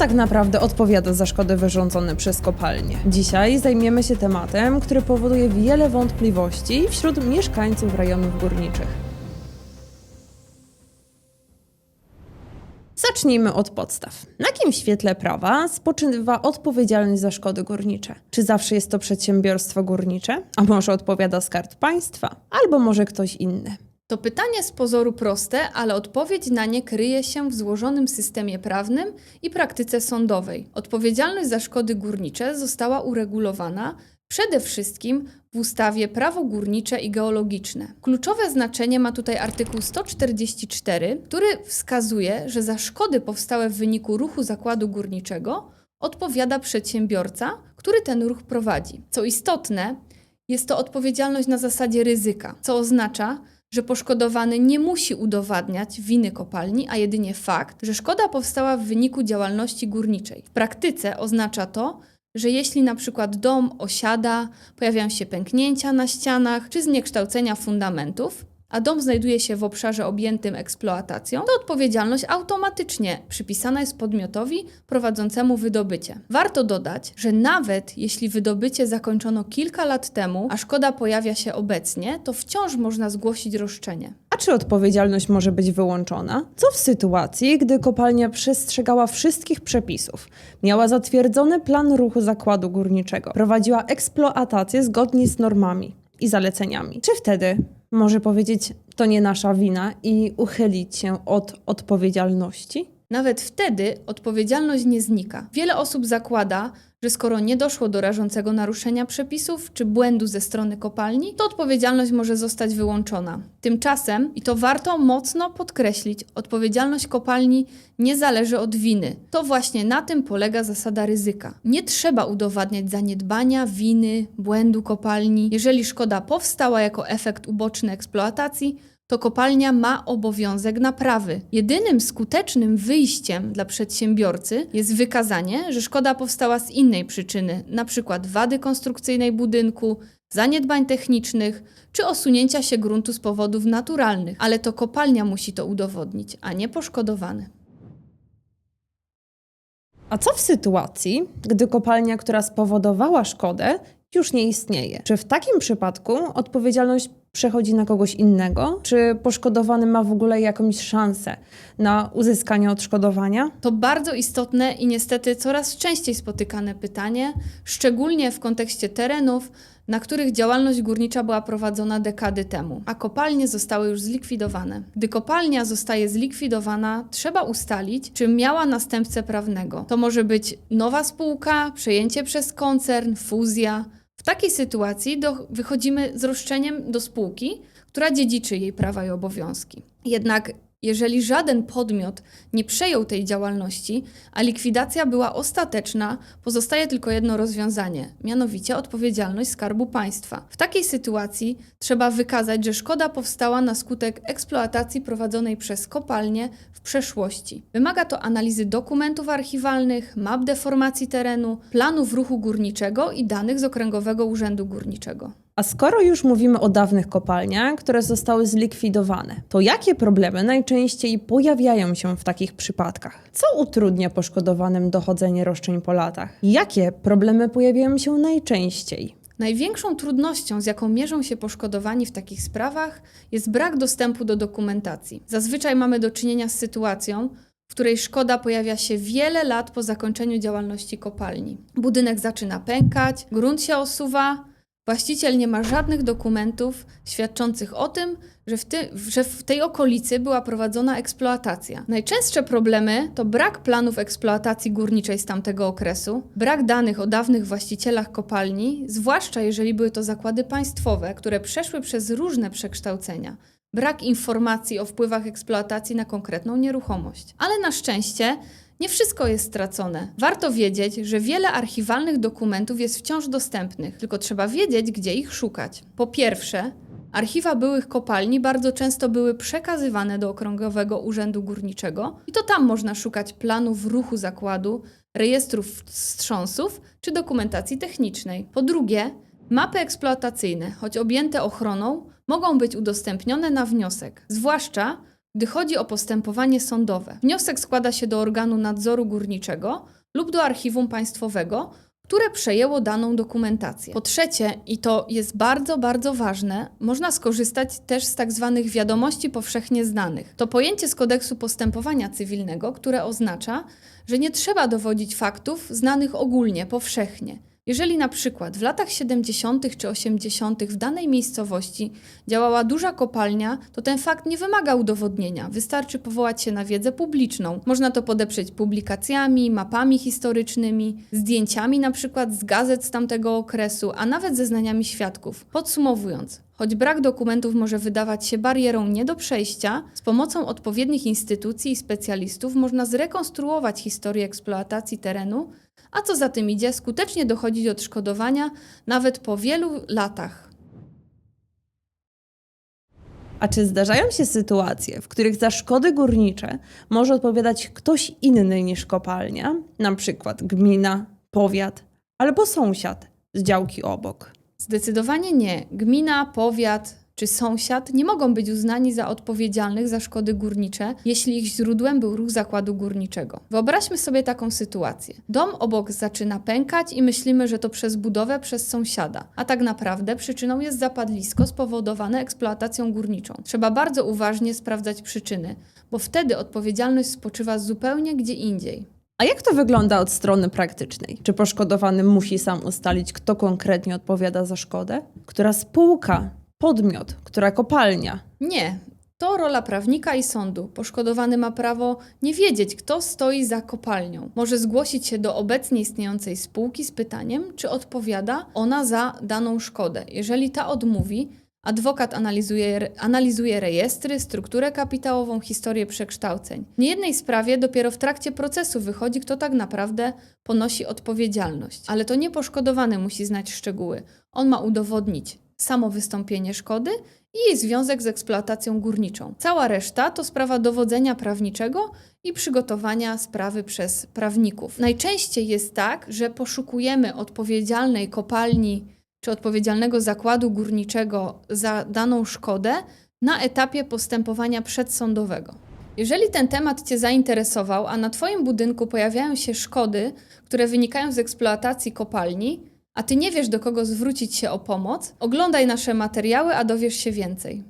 tak naprawdę odpowiada za szkody wyrządzone przez kopalnie? Dzisiaj zajmiemy się tematem, który powoduje wiele wątpliwości wśród mieszkańców rejonów górniczych. Zacznijmy od podstaw. Na jakim świetle prawa spoczywa odpowiedzialność za szkody górnicze? Czy zawsze jest to przedsiębiorstwo górnicze? A może odpowiada skarb państwa? Albo może ktoś inny? To pytanie z pozoru proste, ale odpowiedź na nie kryje się w złożonym systemie prawnym i praktyce sądowej. Odpowiedzialność za szkody górnicze została uregulowana przede wszystkim w ustawie Prawo górnicze i geologiczne. Kluczowe znaczenie ma tutaj artykuł 144, który wskazuje, że za szkody powstałe w wyniku ruchu zakładu górniczego odpowiada przedsiębiorca, który ten ruch prowadzi. Co istotne, jest to odpowiedzialność na zasadzie ryzyka, co oznacza, że poszkodowany nie musi udowadniać winy kopalni, a jedynie fakt, że szkoda powstała w wyniku działalności górniczej. W praktyce oznacza to, że jeśli na przykład dom osiada, pojawiają się pęknięcia na ścianach czy zniekształcenia fundamentów, a dom znajduje się w obszarze objętym eksploatacją, to odpowiedzialność automatycznie przypisana jest podmiotowi prowadzącemu wydobycie. Warto dodać, że nawet jeśli wydobycie zakończono kilka lat temu, a szkoda pojawia się obecnie, to wciąż można zgłosić roszczenie. A czy odpowiedzialność może być wyłączona? Co w sytuacji, gdy kopalnia przestrzegała wszystkich przepisów, miała zatwierdzony plan ruchu zakładu górniczego, prowadziła eksploatację zgodnie z normami i zaleceniami? Czy wtedy może powiedzieć, to nie nasza wina i uchylić się od odpowiedzialności? Nawet wtedy odpowiedzialność nie znika. Wiele osób zakłada, że skoro nie doszło do rażącego naruszenia przepisów czy błędu ze strony kopalni, to odpowiedzialność może zostać wyłączona. Tymczasem, i to warto mocno podkreślić, odpowiedzialność kopalni nie zależy od winy. To właśnie na tym polega zasada ryzyka. Nie trzeba udowadniać zaniedbania, winy, błędu kopalni. Jeżeli szkoda powstała jako efekt uboczny eksploatacji, to kopalnia ma obowiązek naprawy. Jedynym skutecznym wyjściem dla przedsiębiorcy jest wykazanie, że szkoda powstała z innej przyczyny, np. wady konstrukcyjnej budynku, zaniedbań technicznych czy osunięcia się gruntu z powodów naturalnych, ale to kopalnia musi to udowodnić, a nie poszkodowany. A co w sytuacji, gdy kopalnia, która spowodowała szkodę, już nie istnieje? Czy w takim przypadku odpowiedzialność przechodzi na kogoś innego? Czy poszkodowany ma w ogóle jakąś szansę na uzyskanie odszkodowania? To bardzo istotne i niestety coraz częściej spotykane pytanie, szczególnie w kontekście terenów, na których działalność górnicza była prowadzona dekady temu, a kopalnie zostały już zlikwidowane. Gdy kopalnia zostaje zlikwidowana, trzeba ustalić, czy miała następcę prawnego. To może być nowa spółka, przejęcie przez koncern, fuzja. W takiej sytuacji do, wychodzimy z roszczeniem do spółki, która dziedziczy jej prawa i obowiązki. Jednak jeżeli żaden podmiot nie przejął tej działalności, a likwidacja była ostateczna, pozostaje tylko jedno rozwiązanie, mianowicie odpowiedzialność Skarbu Państwa. W takiej sytuacji trzeba wykazać, że szkoda powstała na skutek eksploatacji prowadzonej przez kopalnię w przeszłości. Wymaga to analizy dokumentów archiwalnych, map deformacji terenu, planów ruchu górniczego i danych z Okręgowego Urzędu Górniczego. A skoro już mówimy o dawnych kopalniach, które zostały zlikwidowane, to jakie problemy najczęściej pojawiają się w takich przypadkach? Co utrudnia poszkodowanym dochodzenie roszczeń po latach? Jakie problemy pojawiają się najczęściej? Największą trudnością, z jaką mierzą się poszkodowani w takich sprawach, jest brak dostępu do dokumentacji. Zazwyczaj mamy do czynienia z sytuacją, w której szkoda pojawia się wiele lat po zakończeniu działalności kopalni. Budynek zaczyna pękać, grunt się osuwa, Właściciel nie ma żadnych dokumentów świadczących o tym, że w, ty, że w, tej okolicy była prowadzona eksploatacja. Najczęstsze problemy to brak planów eksploatacji górniczej z tamtego okresu, brak danych o dawnych właścicielach kopalni, zwłaszcza jeżeli były to zakłady państwowe, które przeszły przez różne przekształcenia. Brak informacji o wpływach eksploatacji na konkretną nieruchomość. Ale na szczęście nie wszystko jest stracone. Warto wiedzieć, że wiele archiwalnych dokumentów jest wciąż dostępnych, tylko trzeba wiedzieć, gdzie ich szukać. Po pierwsze, archiwa byłych kopalni bardzo często były przekazywane do Okręgowego Urzędu Górniczego i to tam można szukać planów ruchu zakładu, rejestrów wstrząsów czy dokumentacji technicznej. Po drugie, mapy eksploatacyjne, choć objęte ochroną, mogą być udostępnione na wniosek, zwłaszcza gdy chodzi o postępowanie sądowe. Wniosek składa się do organu nadzoru górniczego lub do archiwum państwowego, które przejęło daną dokumentację. Po trzecie, i to jest bardzo, bardzo ważne, można skorzystać też z tak zwanych wiadomości powszechnie znanych. To pojęcie z kodeksu postępowania cywilnego, które oznacza, że nie trzeba dowodzić faktów znanych ogólnie, powszechnie. Jeżeli na przykład w latach 70. czy 80. w danej miejscowości działała duża kopalnia, to ten fakt nie wymaga udowodnienia. Wystarczy powołać się na wiedzę publiczną. Można to podeprzeć publikacjami, mapami historycznymi, zdjęciami na przykład z gazet z tamtego okresu, a nawet zeznaniami świadków. Podsumowując, Choć brak dokumentów może wydawać się barierą nie do przejścia, z pomocą odpowiednich instytucji i specjalistów można zrekonstruować historię eksploatacji terenu, a co za tym idzie, skutecznie dochodzić do odszkodowania nawet po wielu latach. A czy zdarzają się sytuacje, w których za szkody górnicze może odpowiadać ktoś inny niż kopalnia, na przykład gmina, powiat albo sąsiad z działki obok? Zdecydowanie nie. Gmina, powiat czy sąsiad nie mogą być uznani za odpowiedzialnych za szkody górnicze, jeśli ich źródłem był ruch zakładu górniczego. Wyobraźmy sobie taką sytuację. Dom obok zaczyna pękać i myślimy, że to przez budowę przez sąsiada, a tak naprawdę przyczyną jest zapadlisko spowodowane eksploatacją górniczą. Trzeba bardzo uważnie sprawdzać przyczyny, bo wtedy odpowiedzialność spoczywa zupełnie gdzie indziej. A jak to wygląda od strony praktycznej? Czy poszkodowany musi sam ustalić, kto konkretnie odpowiada za szkodę? Która spółka, podmiot, która kopalnia? Nie. To rola prawnika i sądu. Poszkodowany ma prawo nie wiedzieć, kto stoi za kopalnią. Może zgłosić się do obecnie istniejącej spółki z pytaniem, czy odpowiada ona za daną szkodę. Jeżeli ta odmówi, adwokat analizuje, analizuje rejestry, strukturę kapitałową, historię przekształceń. W niejednej sprawie dopiero w trakcie procesu wychodzi, kto tak naprawdę ponosi odpowiedzialność. Ale to nie poszkodowany musi znać szczegóły. On ma udowodnić samo wystąpienie szkody i jej związek z eksploatacją górniczą. Cała reszta to sprawa dowodzenia prawniczego i przygotowania sprawy przez prawników. Najczęściej jest tak, że poszukujemy odpowiedzialnej kopalni czy odpowiedzialnego zakładu górniczego za daną szkodę na etapie postępowania przedsądowego. Jeżeli ten temat Cię zainteresował, a na Twoim budynku pojawiają się szkody, które wynikają z eksploatacji kopalni, a Ty nie wiesz do kogo zwrócić się o pomoc, oglądaj nasze materiały, a dowiesz się więcej.